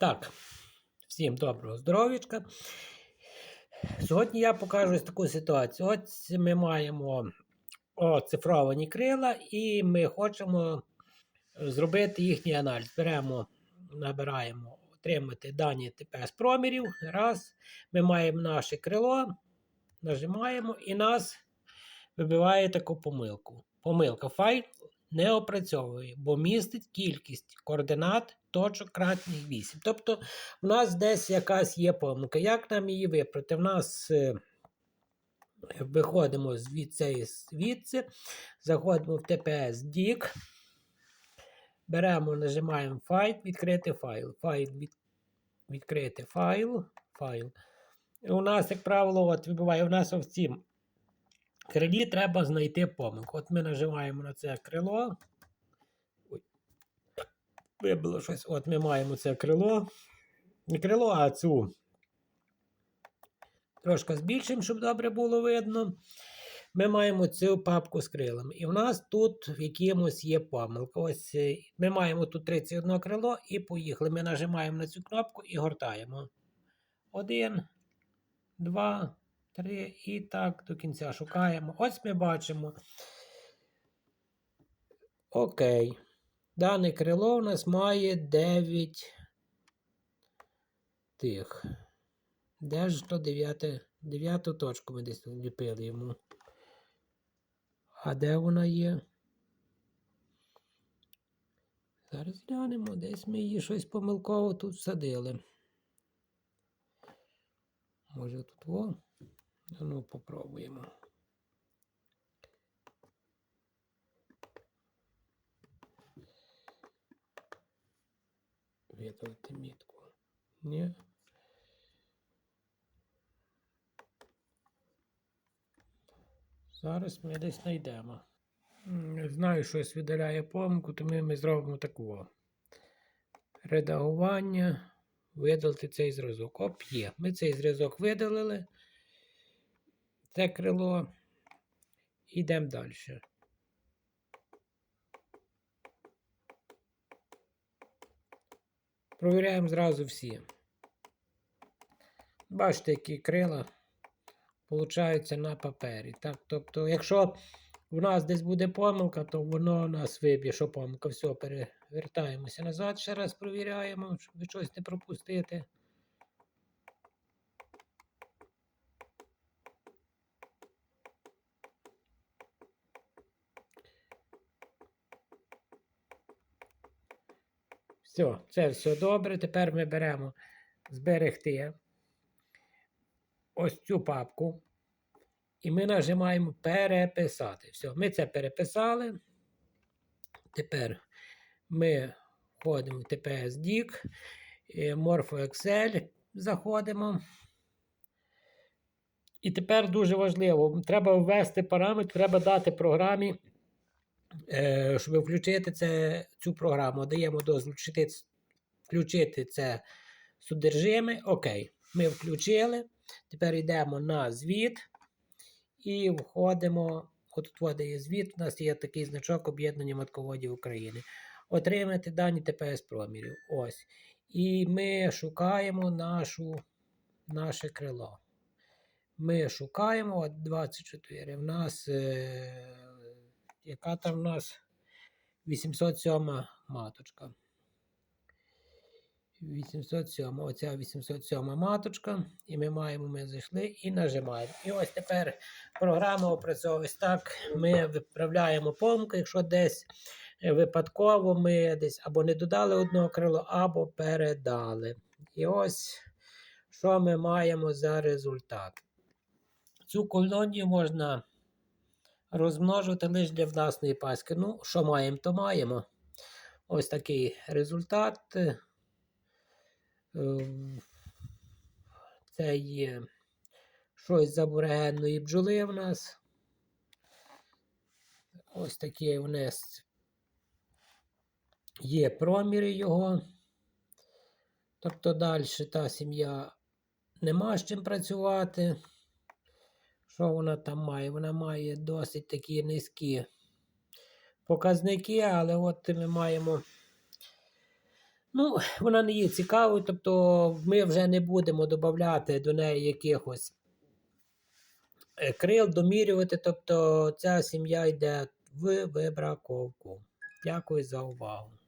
Так, всім доброго здоров'ячка. Сьогодні я покажу ось таку ситуацію. Ось ми маємо оцифровані крила, і ми хочемо зробити їхній аналіз. Беремо, набираємо, отримати дані ТПС промірів. Раз. Ми маємо наше крило, нажимаємо і нас вибиває таку помилку. Помилка файл не опрацьовує, бо містить кількість координат точок кратних 8. Тобто в нас десь якась є помилка. Як нам її виправити? В нас е, виходимо звідси, звідси, заходимо в TPS DIG, беремо, нажимаємо файл, відкрити файл. Файл від, відкрити файл. файл. І у нас, як правило, от вибиває, у нас в цім крилі треба знайти помилку. От ми нажимаємо на це крило. Ой. Вибило щось. От ми маємо це крило. Не крило, а цю. Трошки збільшимо, щоб добре було видно. Ми маємо цю папку з крилами. І в нас тут в якимось є помилка. Ось е, Ми маємо тут 31 крило і поїхали. Ми нажимаємо на цю кнопку і гортаємо. Один, два, три і так до кінця шукаємо. Ось ми бачимо. Окей. Дане крило у нас має 9 тих. Де ж то 9, 9 точку ми десь вліпили йому. А де вона є? Зараз глянемо, десь ми її щось помилково тут всадили. Може тут во? Ну, попробуємо. Видалити мітку. Ні. Зараз ми десь знайдемо. Знаю, щось видаляє помилку, тому ми зробимо такого. Редагування. Видалити цей зразок. Оп, є. Ми цей зразок видалили. Це крило. Йдемо далі. Провіряємо зразу всі. Бачите, які крила получаються на папері. Так, тобто, якщо у нас десь буде помилка, то воно у нас виб'є, що помилка. Все, перевертаємося назад, ще раз провіряємо, щоб щось не пропустити. Все, це все добре. Тепер ми беремо зберегти ось цю папку. І ми нажимаємо переписати. Все, ми це переписали. Тепер ми входимо в TPS DIG, Morpho Excel заходимо. І тепер дуже важливо, треба ввести параметр, треба дати програмі, е, щоб включити це, цю програму. Даємо дозвіл включити, включити це содержиме. Окей, ми включили. Тепер йдемо на звіт і входимо. От тут є звіт, у нас є такий значок об'єднання матководів України. Отримати дані ТПС промірів. Ось. І ми шукаємо нашу, наше крило. Ми шукаємо от 24. У нас, е, яка там у нас 807 маточка. 807, оця 807 маточка, і ми маємо, ми зайшли і нажимаємо. І ось тепер програма опрацьовує так. Ми виправляємо помилку, якщо десь випадково ми десь або не додали одного крила, або передали. І ось що ми маємо за результат. Цю колонію можна розмножувати лише для власної паски. Ну, що маємо, то маємо. Ось такий результат. Ем, Це є щось з аборигенної бджоли в нас. Ось такі у нас є проміри його. Тобто далі та сім'я нема з чим працювати. Що вона там має? Вона має досить такі низькі показники, але от ми маємо Ну, вона не є цікавою, тобто ми вже не будемо додати до неї якихось е, крил, домірювати. Тобто ця сім'я йде в вибраковку. Дякую за увагу.